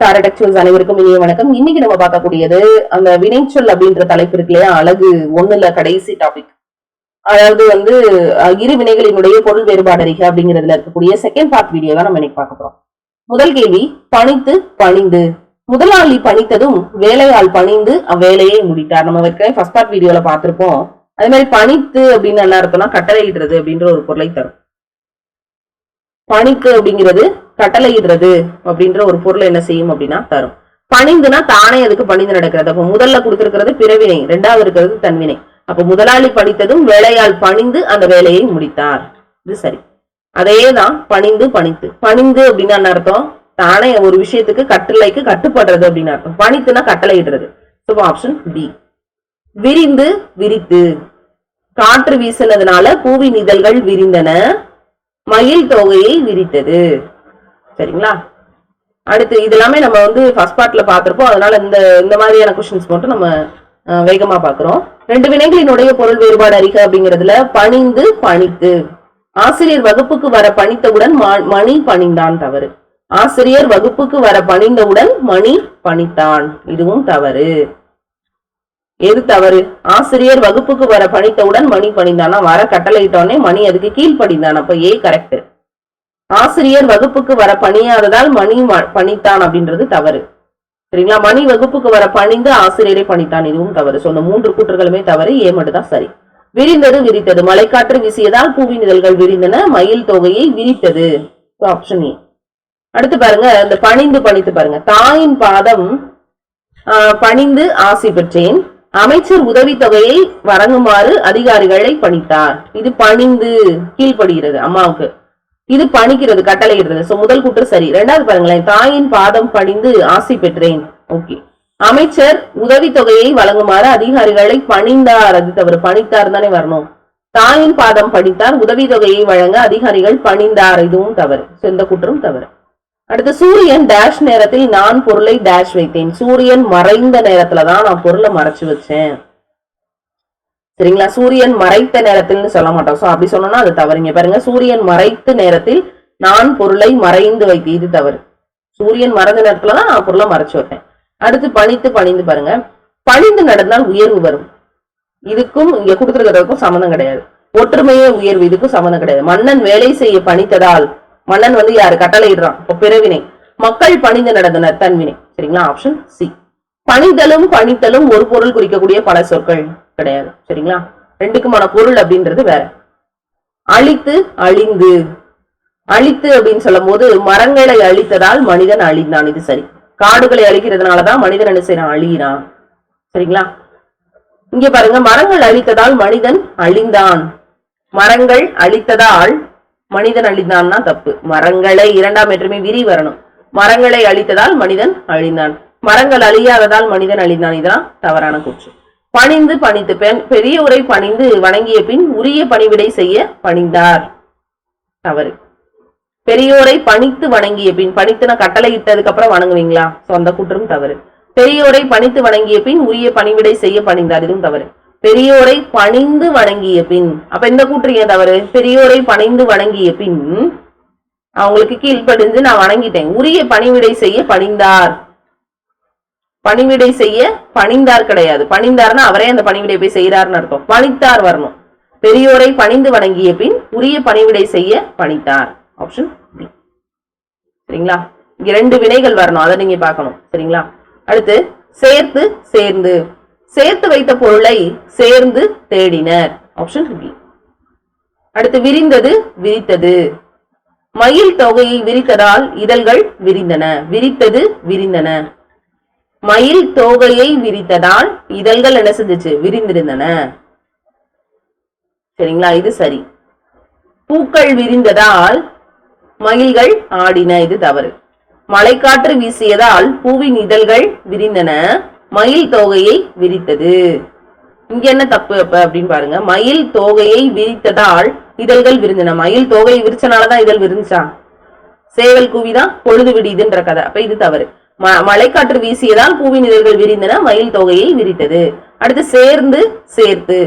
டாரடக்சுவல்ஸ் அனைவருக்கும் இனிய வணக்கம். இன்னைக்கு நம்ம பார்க்கக்கூடியது அந்த வினைச்சொல் அப்படின்ற தலைப்பு இருக்கு இல்லையா? அழகு ஒண்ணுல கடைசி டாபிக் அதாவது வந்து இரு வினைகளினுடைய பொருள் வேறுபாடு அறிக அப்படிங்கிறதுல இருக்கக்கூடிய செகண்ட் பார்ட் வீடியோ தான் நம்ம இன்னைக்கு பார்க்க போறோம். முதல் கேள்வி பணித்து பணிந்து. முதலாளி பணித்ததும் வேலையால் பணிந்து அவ்வேலையை முடித்தார். நம்ம வைக்கிற ஃபர்ஸ்ட் பார்ட் வீடியோல பார்த்திருப்போம். அதே மாதிரி பணித்து அப்படின்னு என்ன அர்த்தம்னா கட்டளையிடுறது அப்படின்ற ஒரு பொருளை தரும். பணித்து அப்படிங்கிறது கட்டளையிடுறது அப்படின்ற ஒரு பொருள் என்ன செய்யும் அப்படின்னா தரும். பணிந்துனா தானே அதுக்கு பணிந்து நடக்கிறது. அப்ப முதல்ல கொடுத்திருக்கிறது பிறவினை ரெண்டாவது இருக்கிறது தன்வினை. அப்ப முதலாளி பணித்ததும் வேலையால் பணிந்து அந்த வேலையை முடித்தார். இது சரி. அதேதான் பணிந்து பணித்து. பணிந்து அப்படின்னா அர்த்தம்? தானே ஒரு விஷயத்துக்கு கட்டளைக்கு கட்டுப்படுறது அப்படின்னு அர்த்தம். பணித்துனா கட்டளையிடுறது. ஸோ ஆப்ஷன் பி விரிந்து விரித்து. காற்று வீசினதுனால பூவின் இதழ்கள் விரிந்தன. மயில் தொகையை விரித்தது. சரிங்களா? அடுத்து இது எல்லாமே நம்ம வந்து ஃபர்ஸ்ட் பார்ட்ல பார்த்திருப்போம். அதனால இந்த இந்த மாதிரியான கொஸ்டின்ஸ் மட்டும் நம்ம வேகமா பாக்குறோம் ரெண்டு வினைகளினுடைய பொருள் வேறுபாடு அறிக அப்படிங்கிறதுல பணிந்து பணித்து. ஆசிரியர் வகுப்புக்கு வர பணித்தவுடன் மணி பணிந்தான் தவறு. ஆசிரியர் வகுப்புக்கு வர பணிந்தவுடன் மணி பணித்தான். இதுவும் தவறு. எது தவறு? ஆசிரியர் வகுப்புக்கு வர பணித்தவுடன் மணி பணிந்தானா. வர கட்டளையிட்டோடனே மணி அதுக்கு கீழ்ப்படிந்தான். அப்ப ஏ கரெக்ட் ஆசிரியர் வகுப்புக்கு வர பணியாததால் மணி ம- பணித்தான் அப்படின்றது தவறு. சரிங்களா? மணி வகுப்புக்கு வர பணிந்து ஆசிரியரை பணித்தான். இதுவும் தவறு. சொன்ன மூன்று கூற்றுகளுமே தவறு. ஏ மட்டும்தான் சரி. விரிந்தது விரித்தது. மலைக்காற்று வீசியதால் பூவின் இதழ்கள் விரிந்தன. மயில் தொகையை விரித்தது. ஆப்ஷன் ஏ அடுத்து பாருங்க. இந்த பணிந்து பணித்து பாருங்க. தாயின் பாதம் பணிந்து ஆசி பெற்றேன். அமைச்சர் உதவித்தொகையை வழங்குமாறு அதிகாரிகளை பணித்தார். இது பணிந்து கீழ்ப்படுகிறது அம்மாவுக்கு. இது பணிக்கிறது கட்டளையிடுறது. சோ முதல் கூற்று சரி. ரெண்டாவது பாருங்களேன் தாயின் பாதம் பணிந்து ஆசை பெற்றேன். ஓகே அமைச்சர் உதவித்தொகையை வழங்குமாறு அதிகாரிகளை பணிந்தார். அது தவறு. பணித்தார் தானே வரணும். தாயின் பாதம் படித்தார் உதவித்தொகையை வழங்க அதிகாரிகள் பணிந்தார். இதுவும் தவறு. சொந்த குற்றம் தவறு. அடுத்து சூரியன் டேஷ் நேரத்தில் நான் பொருளை டேஷ் வைத்தேன். சூரியன் மறைந்த நேரத்துல தான் நான் பொருளை மறைச்சு வச்சேன். சரிங்களா? சூரியன் மறைத்த நேரத்தில்னு சொல்ல மாட்டோம். சோ அப்படி சொன்னோம்னா அது தவறுங்க. பாருங்க சூரியன் மறைத்த நேரத்தில் நான் பொருளை மறைந்து வைத்து இது தவறு. சூரியன் மறைந்த நேரத்துல தான் நான் பொருளை மறைச்சு வைப்பேன். அடுத்து பணித்து பணிந்து பாருங்க. பணிந்து நடந்தால் உயர்வு வரும். இதுக்கும் இங்க கொடுத்துருக்கிறதுக்கும் சம்மந்தம் கிடையாது. ஒற்றுமையே உயர்வு. இதுக்கும் சம்மந்தம் கிடையாது. மன்னன் வேலை செய்ய பணித்ததால் மன்னன் வந்து யாரு? கட்டளையிடுறான். இப்போ பிறவினை. மக்கள் பணிந்து நடந்தனர். தன்வினை. சரிங்களா? ஆப்ஷன் சி பணிதலும் பணித்தலும் ஒரு பொருள் குறிக்கக்கூடிய பல சொற்கள் கிடையாது. சரிங்களா? ரெண்டுக்குமான பொருள் அப்படின்றது வேற. அழித்து அழிந்து. அழித்து அப்படின்னு சொல்லும் போது மரங்களை அழித்ததால் மனிதன் அழிந்தான். இது சரி. காடுகளை அழிக்கிறதுனாலதான் மனிதன் என்ன செய்யறான் அழியிறான். சரிங்களா? இங்க பாருங்க மரங்கள் அழித்ததால் மனிதன் அழிந்தான். மரங்கள் அழித்ததால் மனிதன் அழிந்தான்னா தப்பு. மரங்களை இரண்டாம் எட்டுமே விரி வரணும். மரங்களை அழித்ததால் மனிதன் அழிந்தான். மரங்கள் அழியாததால் மனிதன் அழிந்தான். இதுதான் தவறான கூற்று. பணிந்து பணித்து பெண் பெரிய உரை பணிந்து வணங்கிய பின் உரிய பணிவிடை செய்ய பணிந்தார். தவறு. பெரியோரை பணித்து வணங்கிய பின் பணித்துன கட்டளை இட்டதுக்கு அப்புறம் வணங்குவீங்களா? சொந்த கூற்றும் குற்றம் தவறு பெரியோரை பணித்து வணங்கிய பின் உரிய பணிவிடை செய்ய பணிந்தார். இதுவும் தவறு. பெரியோரை பணிந்து வணங்கிய பின் அப்ப இந்த கூற்று ஏன் தவறு? பெரியோரை பணிந்து வணங்கிய பின் அவங்களுக்கு கீழ்ப்படிஞ்சு நான் வணங்கிட்டேன். உரிய பணிவிடை செய்ய பணிந்தார். பணிவிடை செய்ய பணிந்தார் கிடையாது. பணிந்தார்னா அவரே அந்த பணிவிடை போய் செய்யறாருன்னு அர்த்தம். பணித்தார் வரணும். பெரியோரை பணிந்து வணங்கிய பின் உரிய பணிவிடை செய்ய பணித்தார். ஆப்ஷன் பி சரிங்களா? இங்க ரெண்டு வினைகள் வரணும். அதை நீங்க பார்க்கணும். சரிங்களா? அடுத்து சேர்த்து சேர்ந்து. சேர்த்து வைத்த பொருளை சேர்ந்து தேடினர். ஆப்ஷன் பி அடுத்து விரிந்தது விரித்தது. மயில் தொகையை விரித்ததால் இதழ்கள் விரிந்தன. விரித்தது விரிந்தன. மயில் தோகையை விரித்ததால் இதழ்கள் என்ன செஞ்சுச்சு? விரிந்திருந்தன. சரிங்களா? இது சரி. பூக்கள் விரிந்ததால் மயில்கள் ஆடின இது தவறு. மழைக்காற்று வீசியதால் பூவின் இதழ்கள் விரிந்தன. மயில் தோகையை விரித்தது. இங்க என்ன தப்பு அப்ப அப்படின்னு பாருங்க. மயில் தோகையை விரித்ததால் இதழ்கள் விரிந்தன. மயில் தோகையை விரிச்சனாலதான் இதழ் விரிஞ்சா? சேவல் கூவிதான் பொழுது விடியுதுன்ற கதை. அப்ப இது தவறு. மழைக்காற்று வீசியதால் பூவின் இதழ்கள் விரிந்தன மயில் தொகையை விரித்தது. அடுத்து சேர்ந்து சேர்த்து.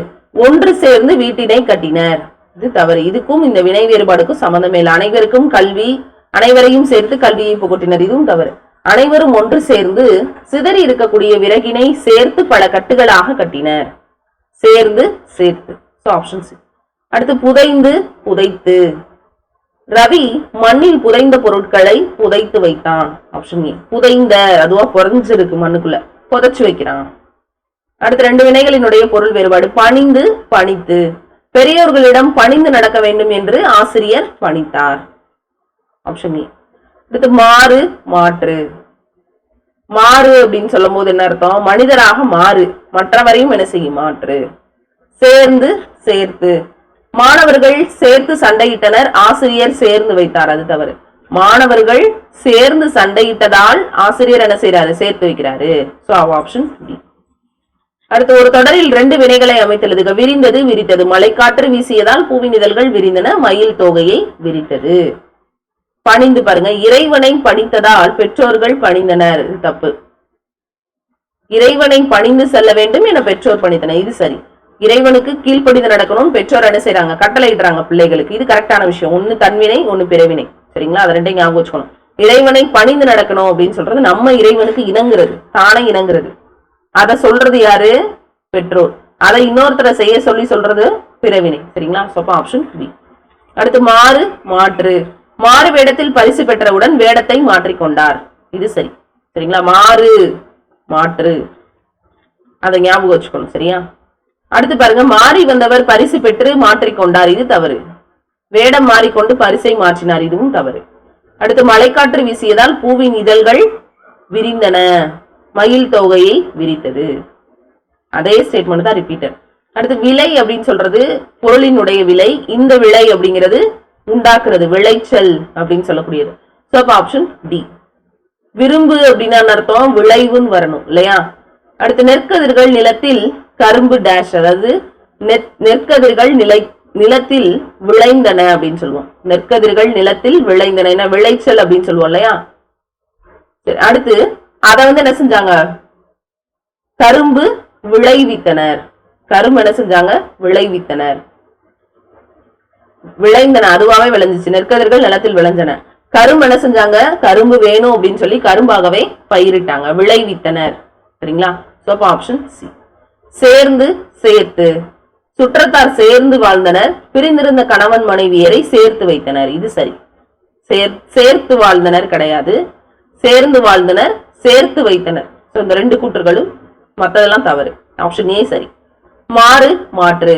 ஒன்று சேர்ந்து வீட்டினை கட்டினர். இது தவறு. இதுக்கும் இந்த வினை வேறுபாடுக்கும் சம்பந்தமே இல்லை. அனைவருக்கும் கல்வி அனைவரையும் சேர்த்து கல்வியை புகட்டினர். இதுவும் தவறு. அனைவரும் ஒன்று சேர்ந்து சிதறி இருக்கக்கூடிய விறகினை சேர்த்து பல கட்டுகளாக கட்டினர். சேர்ந்து சேர்த்து. ஸோ ஆப்ஷன் சி அடுத்து புதைந்து புதைத்து. ரவி மண்ணில் புதைந்த பொருட்களை புதைத்து வைத்தான். ஆப்ஷன் ஏ புதைந்த அதுவா புதைஞ்சிருக்கு மண்ணுக்குள்ள. புதைச்சு வைக்கிறான். அடுத்து ரெண்டு வினைகளினுடைய பொருள் வேறுபாடு. பணிந்து பணித்து. பெரியோர்களிடம் பணிந்து நடக்க வேண்டும் என்று ஆசிரியர் பணித்தார். ஆப்ஷன் ஏ அடுத்து மாறு மாற்று. மாறு அப்படின்னு சொல்லும் போது என்ன அர்த்தம்? மனிதராக மாறு. மற்றவரையும் என்ன செய்யும்? மாற்று. சேர்ந்து சேர்த்து. மாணவர்கள் சேர்த்து சண்டையிட்டனர் ஆசிரியர் சேர்ந்து வைத்தார். அது தவறு. மாணவர்கள் சேர்ந்து சண்டையிட்டதால் ஆசிரியர் என்ன செய்யறாரு சேர்த்து வைக்கிறாரு. சோ ஆப்ஷன் டி அடுத்து ஒரு தொடரில் ரெண்டு வினைகளை அமைத்துள்ளதுக விரிந்தது விரித்தது. மழைக்காற்று வீசியதால் பூவினிதழ்கள் விரிந்தன மயில் தொகையை விரித்தது. பணிந்து பாருங்க. இறைவனை பணித்ததால் பெற்றோர்கள் பணிந்தனர். தப்பு. இறைவனை பணிந்து செல்ல வேண்டும் என பெற்றோர் பணித்தனர். இது சரி. இறைவனுக்கு கீழ்ப்படிந்து நடக்கணும் பெற்றோர் என்ன கட்டளை இடுறாங்க பிள்ளைகளுக்கு. இது கரெக்டான விஷயம். ஒன்னு தன்வினை ஒன்னு பிறவினை. சரிங்களா? அதை ரெண்டையும் ஞாபகம் வச்சுக்கணும். இறைவனை பணிந்து நடக்கணும் அப்படின்னு சொல்றது நம்ம இறைவனுக்கு இணங்குறது தானே இணங்குறது. அதை சொல்றது யாரு? பெற்றோர். அதை இன்னொருத்தரை செய்ய சொல்லி சொல்றது பிறவினை. சரிங்களா? சோப்பா ஆப்ஷன் பி அடுத்து மாறு மாற்று. மாறு வேடத்தில் பரிசு பெற்றவுடன் வேடத்தை மாற்றிக்கொண்டார். இது சரி. சரிங்களா? மாறு மாற்று. அதை ஞாபகம் வச்சுக்கணும். சரியா? அடுத்து பாருங்க மாறி வந்தவர் பரிசு பெற்று மாற்றிக்கொண்டார் இது தவறு. வேடம் மாறிக்கொண்டு பரிசை மாற்றினார். இதுவும் தவறு. அடுத்து மழைக்காற்று வீசியதால் பூவின் இதழ்கள் விரிந்தன. மயில் தொகையை விரித்தது. அதே ஸ்டேட்மெண்ட் தான் ரிப்பீட்டர் அடுத்து விலை அப்படின்னு சொல்றது பொருளினுடைய விலை இந்த விலை அப்படிங்கிறது உண்டாக்குறது விளைச்சல் அப்படின்னு சொல்லக்கூடியது. ஸோ ஆப்ஷன் டி விரும்பு அப்படின்னா அர்த்தம்? விளைவுன்னு வரணும் இல்லையா? அடுத்து நெற்கதிர்கள் நிலத்தில் கரும்பு டேஷ் அதாவது நெற்கதிர்கள் நிலை நிலத்தில் விளைந்தன அப்படின்னு சொல்லுவோம். நெற்கதிர்கள் நிலத்தில் விளைந்தன. என்ன விளைச்சல் அப்படின்னு சொல்லுவோம் இல்லையா? சரி, அடுத்து அத வந்து என்ன செஞ்சாங்க? கரும்பு விளைவித்தனர். கரும்பு என்ன செஞ்சாங்க? விளைவித்தனர். விளைந்தன அதுவாகவே விளைஞ்சிச்சு. நெற்கதிர்கள் நிலத்தில் விளைஞ்சன. கரும்பு என்ன செஞ்சாங்க? கரும்பு வேணும் அப்படின்னு சொல்லி கரும்பாகவே பயிரிட்டாங்க. விளைவித்தனர். சரிங்களா? சோப்பா ஆப்ஷன் சி சேர்ந்து சேர்த்து. சுற்றத்தார் சேர்ந்து வாழ்ந்தனர். பிரிந்திருந்த கணவன் மனைவியரை சேர்த்து வைத்தனர். இது சரி. சேர் சேர்த்து வாழ்ந்தனர் கிடையாது. சேர்ந்து வாழ்ந்தனர் சேர்த்து வைத்தனர். ஸோ இந்த ரெண்டு கூற்றுகளும் மற்றதெல்லாம் தவறு. ஆப்ஷன் ஏ சரி. மாறு மாற்று.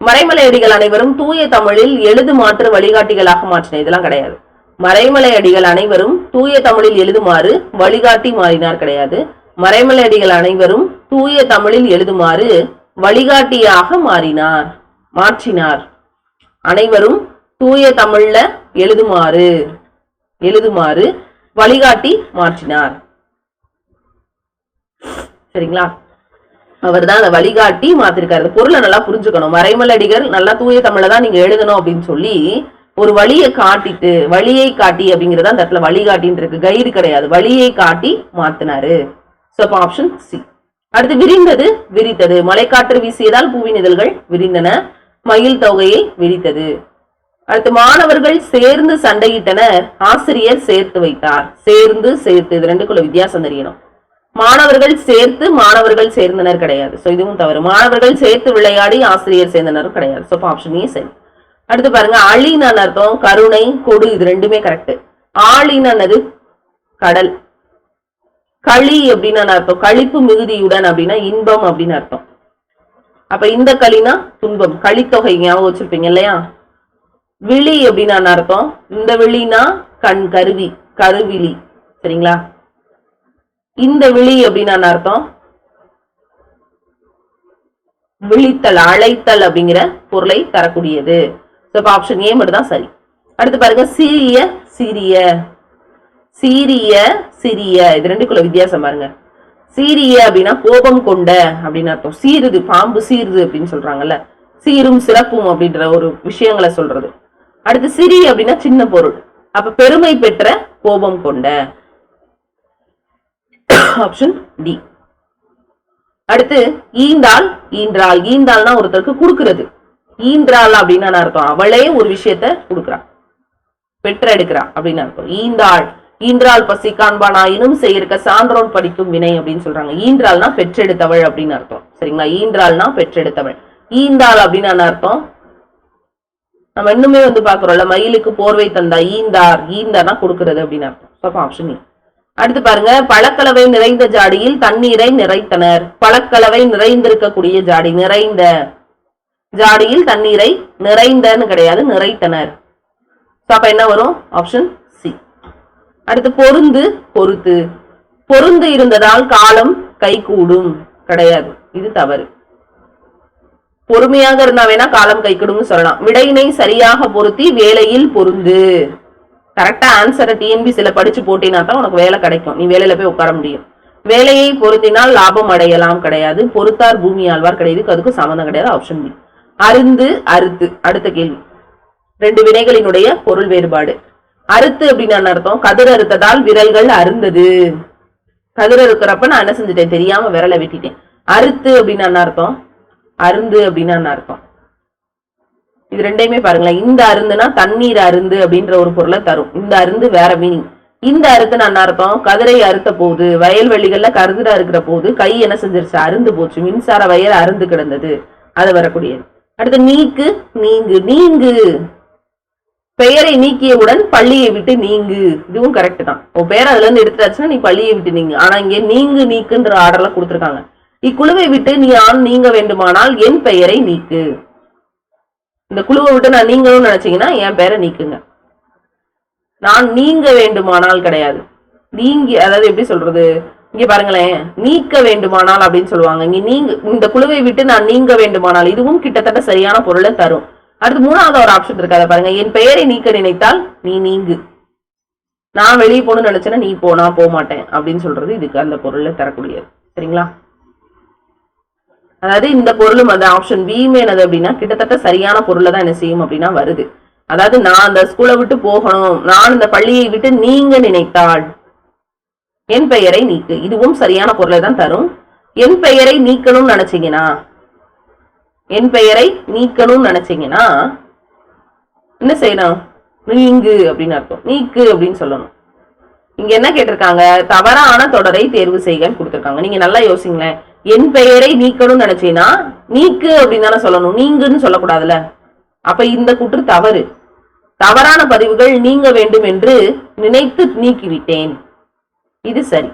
மறைமலை அடிகள் அனைவரும் தூய தமிழில் எழுது மாற்று வழிகாட்டிகளாக மாற்றின. இதெல்லாம் கிடையாது. மறைமலை அடிகள் அனைவரும் தூய தமிழில் எழுதுமாறு வழிகாட்டி மாறினார் கிடையாது. மறைமலடிகள் அனைவரும் தூய தமிழில் எழுதுமாறு வழிகாட்டியாக மாறினார் மாற்றினார். அனைவரும் தூய தமிழ்ல எழுதுமாறு எழுதுமாறு வழிகாட்டி மாற்றினார். சரிங்களா? அவர் தான் அதை வழிகாட்டி மாத்திருக்காரு. அந்த பொருளை நல்லா புரிஞ்சுக்கணும். மறைமலடிகள் நல்லா தூய தமிழை தான் நீங்க எழுதணும் அப்படின்னு சொல்லி ஒரு வழியை காட்டிட்டு வழியை காட்டி அப்படிங்கறத அந்த இடத்துல வழிகாட்டின்னு இருக்கு. கைடு கிடையாது. வழியை காட்டி மாத்தினாரு. ஸோ அப்போ ஆப்ஷன் சி அடுத்து விரிந்தது விரித்தது. மலைக்காற்று வீசியதால் பூவின் இதழ்கள் விரிந்தன. மயில் தொகையை விரித்தது. அடுத்து மாணவர்கள் சேர்ந்து சண்டையிட்டனர். ஆசிரியர் சேர்த்து வைத்தார். சேர்ந்து சேர்த்து. இது ரெண்டுக்குள்ள வித்தியாசம் தெரியணும். மாணவர்கள் சேர்த்து மாணவர்கள் சேர்ந்தனர் கிடையாது. ஸோ இதுவும் தவறு. மாணவர்கள் சேர்த்து விளையாடி ஆசிரியர் சேர்ந்தனரும் கிடையாது. ஸோ ஆப்ஷன் சரி. அடுத்து பாருங்க அழின்னு அர்த்தம் கருணை கொடு இது ரெண்டுமே கரெக்ட் ஆளின்னு கடல். களி அப்படின்னு அர்த்தம். களிப்பு மிகுதியுடன் அப்படின்னா இன்பம் அப்படின்னு அர்த்தம். அப்ப இந்த களினா துன்பம். களித்தொகை ஞாபகம் வச்சிருப்பீங்க இல்லையா? விழி அப்படின்னு அர்த்தம்? இந்த விழினா கண் கருவி கருவிழி. சரிங்களா? இந்த விழி அப்படின்னு அர்த்தம்? விழித்தல் அழைத்தல் அப்படிங்கிற பொருளை தரக்கூடியது. ஸோ ஆப்ஷன் ஏ மட்டும் தான் சரி. அடுத்து பாருங்க சிறிய சிறிய. சீரிய சிறிய இது ரெண்டுக்குள்ள வித்தியாசம் பாருங்க. சீரிய அப்படின்னா கோபம் கொண்ட அப்படின்னு அர்த்தம். சீருது பாம்பு சீருது அப்படின்னு சொல்றாங்கல்ல. சீரும் சிறப்பும் அப்படின்ற ஒரு விஷயங்களை சொல்றது. அடுத்து சிறி அப்படின்னா சின்ன பொருள். அப்ப பெருமை பெற்ற கோபம் கொண்ட. ஆப்ஷன் டி அடுத்து ஈந்தாள் ஈன்றாள் ஈந்தாள்னா ஒருத்தருக்கு கொடுக்கறது. ஈன்றாள் அப்படின்னு அர்த்தம்? அவளே ஒரு விஷயத்த கொடுக்குறா. பெற்ற எடுக்கிறா அப்படின்னு அர்த்தம். ஈந்தாள். ஈன்றால் பசி காண்பானாயினும் செய்யிருக்க சான்றோன் படிக்கும் வினை அப்படின்னு சொல்றாங்க. ஈன்றால்னா பெற்றெடுத்தவள் அப்படின்னு அர்த்தம். சரிங்களா? ஈன்றால்னா பெற்றெடுத்தவள். ஈந்தாள் அப்படின்னு அர்த்தம். நம்ம இன்னுமே வந்து பாக்குறோம்ல மயிலுக்கு போர்வை தந்தா ஈந்தார் ஈந்தார்னா கொடுக்கறது அப்படின்னு அர்த்தம். ஆப்ஷன் அடுத்து பாருங்க பழக்கலவை நிறைந்த ஜாடியில் தண்ணீரை நிறைத்தனர். பழக்கலவை நிறைந்திருக்கக்கூடிய ஜாடி நிறைந்த ஜாடியில் தண்ணீரை நிறைந்தன்னு கிடையாது நிறைத்தனர். அப்ப என்ன வரும்? ஆப்ஷன் அடுத்து பொருந்து பொறுத்து. பொருந்து இருந்ததால் காலம் கைகூடும். கிடையாது. இது தவறு. பொறுமையாக இருந்தா வேணா காலம் கைக்கூடும்னு சொல்லலாம். விடையினை சரியாக பொருத்தி வேலையில் பொருந்து. கரெக்டா ஆன்சரை டிஎன்பிசில படிச்சு போட்டினா தான் உனக்கு வேலை கிடைக்கும். நீ வேலையில போய் உட்கார முடியும். வேலையை பொருத்தினால் லாபம் அடையலாம் கிடையாது. பொறுத்தார் பூமி ஆழ்வார் கிடையாது. அதுக்கு சம்மந்தம் கிடையாது. ஆப்ஷன் பி அருந்து அறுத்து. அடுத்த கேள்வி. ரெண்டு வினைகளினுடைய பொருள் வேறுபாடு. அறுத்து அப்படின்னு அர்த்தம். கதிர் அறுத்ததால் விரல்கள் அருந்தது. கதிர் அறுக்கிறப்ப நான் என்ன செஞ்சுட்டேன்? தெரியாம விரலை வெட்டிட்டேன். அறுத்து அப்படின்னு அர்த்தம். அருந்து அப்படின்னு அர்த்தம். இது ரெண்டையுமே பாருங்களேன். இந்த அருந்துனா தண்ணீர் அருந்து அப்படின்ற ஒரு பொருளை தரும். இந்த அருந்து வேற மீனிங் இந்த அறுத்துன்னு என்ன அர்த்தம் கதிரை அறுத்த போது வயல்வெளிகள்ல கருதுரா இருக்கிற போது கை என்ன செஞ்சிருச்சு? அருந்து போச்சு. மின்சார வயல் அருந்து கிடந்தது. அது வரக்கூடியது. அடுத்து நீக்கு நீங்கு. நீங்கு. பெயரை நீக்கியவுடன் பள்ளியை விட்டு நீங்கு. இதுவும் கரெக்ட் தான். உன் பேர் அதுல இருந்து எடுத்துட்டாச்சுன்னா நீ பள்ளியை விட்டு நீங்கு. ஆனா இங்க நீங்கு நீக்குன்ற ஆர்டர்ல கொடுத்துருக்காங்க. இக்குழுவை விட்டு நீ ஆண் நீங்க வேண்டுமானால் என் பெயரை நீக்கு. இந்த குழுவை விட்டு நான் நீங்களும் நினைச்சீங்கன்னா என் பெயரை நீக்குங்க. நான் நீங்க வேண்டுமானால் கிடையாது. நீங்கி அதாவது எப்படி சொல்றது? இங்க பாருங்களேன். நீக்க வேண்டுமானால் அப்படின்னு சொல்லுவாங்க. இங்க நீங்க இந்த குழுவை விட்டு நான் நீங்க வேண்டுமானால். இதுவும் கிட்டத்தட்ட சரியான பொருளை தரும். அடுத்து மூணாவது ஒரு ஆப்ஷன் இருக்கு அதை பாருங்க. என் பெயரை நீக்க நினைத்தால் நீ நீங்கு. நான் வெளியே போகணும்னு நினைச்சேன்னா நீ போ நான் போக மாட்டேன் அப்படின்னு சொல்றது இதுக்கு அந்த பொருள்ல தரக்கூடியது. சரிங்களா? அதாவது இந்த பொருளும் அந்த ஆப்ஷன் பி மேனது அப்படின்னா கிட்டத்தட்ட சரியான பொருளை தான் என்ன செய்யும் அப்படின்னா வருது. அதாவது நான் அந்த ஸ்கூலை விட்டு போகணும் நான் இந்த பள்ளியை விட்டு நீங்க நினைத்தாள் என் பெயரை நீக்கு. இதுவும் சரியான பொருளை தான் தரும். என் பெயரை நீக்கணும்னு நினைச்சீங்கன்னா என் பெயரை நீக்கணும்னு நினைச்சீங்கன்னா என்ன செய்யணும்? நீங்கு அப்படின்னு அர்த்தம். நீக்கு அப்படின்னு சொல்லணும். இங்க என்ன கேட்டிருக்காங்க? தவறான தொடரை தேர்வு செய்கன்னு கொடுத்துருக்காங்க. நீங்க நல்லா யோசிங்களேன். என் பெயரை நீக்கணும்னு நினைச்சீங்கன்னா நீக்கு அப்படின்னு தானே சொல்லணும். நீங்குன்னு சொல்லக்கூடாதுல அப்ப இந்த குற்று தவறு. தவறான பதிவுகள் நீங்க வேண்டும் என்று நினைத்து நீக்கிவிட்டேன். இது சரி.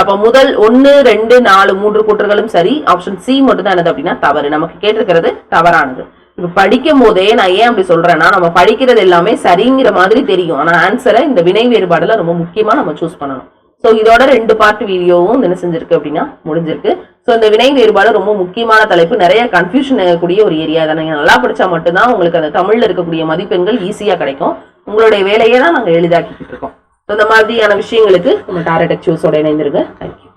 அப்ப முதல் ஒன்னு ரெண்டு நாலு மூன்று கூற்றுகளும் சரி ஆப்ஷன் சி மட்டும் தான் என்னது அப்படின்னா தவறு. நமக்கு கேட்டிருக்கிறது தவறானது. இப்ப படிக்கும் போதே நான் ஏன் அப்படி சொல்றேன்னா நம்ம படிக்கிறது எல்லாமே சரிங்கிற மாதிரி தெரியும். ஆனா ஆன்சரை இந்த வினை வேறுபாடுல ரொம்ப முக்கியமா நம்ம சூஸ் பண்ணணும். ஸோ இதோட ரெண்டு பார்ட் வீடியோவும் என்ன செஞ்சிருக்கு அப்படின்னா முடிஞ்சிருக்கு. ஸோ இந்த வினை வேறுபாடு ரொம்ப முக்கியமான தலைப்பு. நிறைய கன்ஃபியூஷன் கூடிய ஒரு ஏரியா அதை நீங்கள் நல்லா படித்தா மட்டும்தான் உங்களுக்கு அந்த தமிழில் இருக்கக்கூடிய மதிப்பெண்கள் ஈஸியாக கிடைக்கும். உங்களுடைய வேலையை தான் நாங்கள் எளிதாக்கிட்டு இருக்கோம். இந்த மாதிரியான விஷயங்களுக்கு நம்ம டாரட் சூஸோட இணைந்திருங்க. தேங்க்யூ